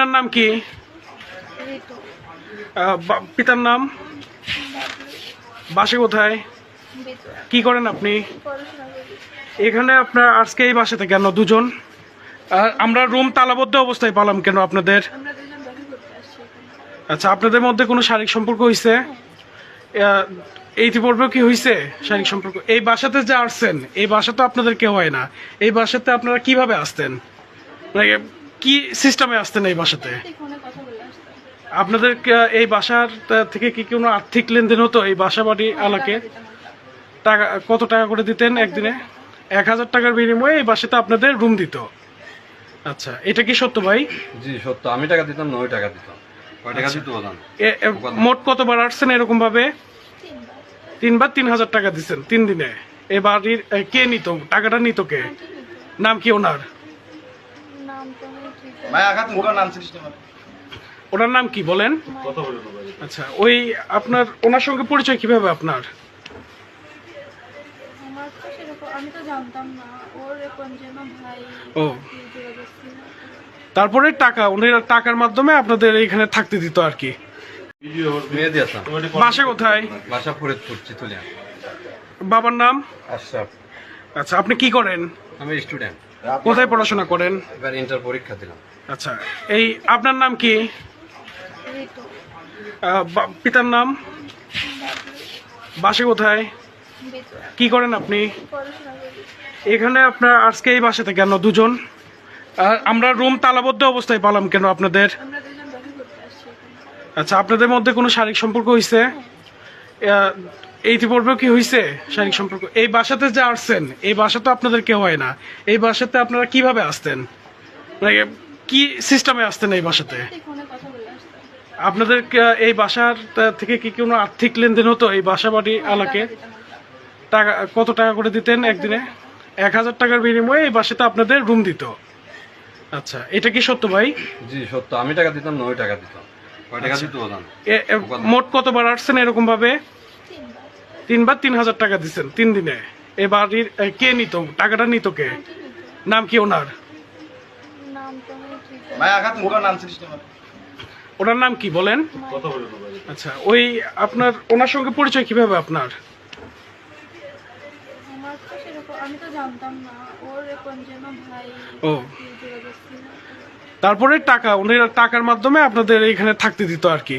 আপনার নাম কি? পিতার নাম? বাসে কোথায়? কি করেন আপনি? এখানে আপনার আজকে এই বাসাতে কেন দুজন? আর আমরা রুম তালাবদ্ধ অবস্থায় পালাম কেন আপনাদের? আচ্ছা আপনাদের মধ্যে কোনো শারীরিক সম্পর্ক হয়েছে আহ, ইতিপূর্বে কি হয়েছে শারীরিক সম্পর্ক? এই বাসাতে যে আসছেন এই বাসা তো আপনাদের কেউ হয় না। এই বাসাতে আপনারা কীভাবে আসতেন? মানে কি সিস্টেমে আসতেন এই বাসাতে? আপনাদের এই বাসার থেকে কি কোনো আর্থিক লেনদেন হতো এই বাসা বাড়ি এলাকে টাকা কত টাকা করে দিতেন একদিনে? এক হাজার টাকার বিনিময়ে এই বাসাতে আপনাদের রুম দিত। আচ্ছা এটা কি সত্য ভাই? জি সত্য। আমি টাকা দিতাম নয় টাকা দিতাম। এ- মোট কতবার আসছেন এরকম ভাবে তিনবার। তিনবার তিন হাজার টাকা দিচ্ছেন তিন দিনে। এ বাড়ির কে নিত? টাকাটা নিত কে? নাম কি ওনার? ওনার নাম কি বলেন? আচ্ছা ওই আপনার ওনার সঙ্গে পরিচয় কীভাবে আপনার? আমার তো সেরকম আমি তো জানতাম না। ওর এখন যেন ভাই ও। তারপরে টাকা ওনার টাকার মাধ্যমে আপনাদের এইখানে থাকতে দিত আর কি। বাসা কোথায়? বাসা ফরিদপুর চিতুলিয়া। বাবার নাম? আচ্ছা আপনি কি করেন? আমি স্টুডেন্ট কোথায় পড়াশোনা করেন? এবার ইন্টার পরীক্ষা দিলাম। আচ্ছা এই আপনার নাম কি? বা- পিতার নাম? বাসে কোথায়? কি করেন আপনি? এখানে আপনার আজকে এই বাসাতে কেন দুজন? আর আমরা রুম তালাবদ্ধ অবস্থায় পালাম কেন আপনাদের? আচ্ছা আপনাদের মধ্যে কোনো শারীরিক সম্পর্ক হয়েছে আহ, ইতিপূর্বে কি হয়েছে শারীরিক সম্পর্ক। এই বাসাতে যে আসছেন এই বাসা তো আপনাদের কেউ হয় না। এই বাসাতে আপনারা কীভাবে আসতেন? মানে কি সিস্টেমে আসতেন এই বাসাতে? এই আপনাদের এই বাসার থেকে কি কোনো আর্থিক লেনদেন হতো এই বাসা বাড়ি এলাকে টাকা কত টাকা করে দিতেন একদিনে? এক হাজার টাকার বিনিময়ে এই বাসাতে আপনাদের রুম দিত। আচ্ছা এটা কি সত্য ভাই? জি সত্য। আমি টাকা দিতাম নয় টাকা দিতাম। টাকা দিতে এ- মোট কতবার আসছেন এরকম ভাবে তিনবার তিন হাজার টাকা দিচ্ছেন তিন দিনে। এ বাড়ির কে নিত টাকাটা নিত কে? নাম কি ওনার? ওনার নাম কি বলেন? আচ্ছা ওই আপনার ওনার সঙ্গে পরিচয় কীভাবে আপনার? আমার তো সেরকম আমি তো জানতাম না। ওর এখন যেন ভাই ও। তারপরে টাকা ওনার টাকার মাধ্যমে আপনাদের এইখানে থাকতে দিত আর কি।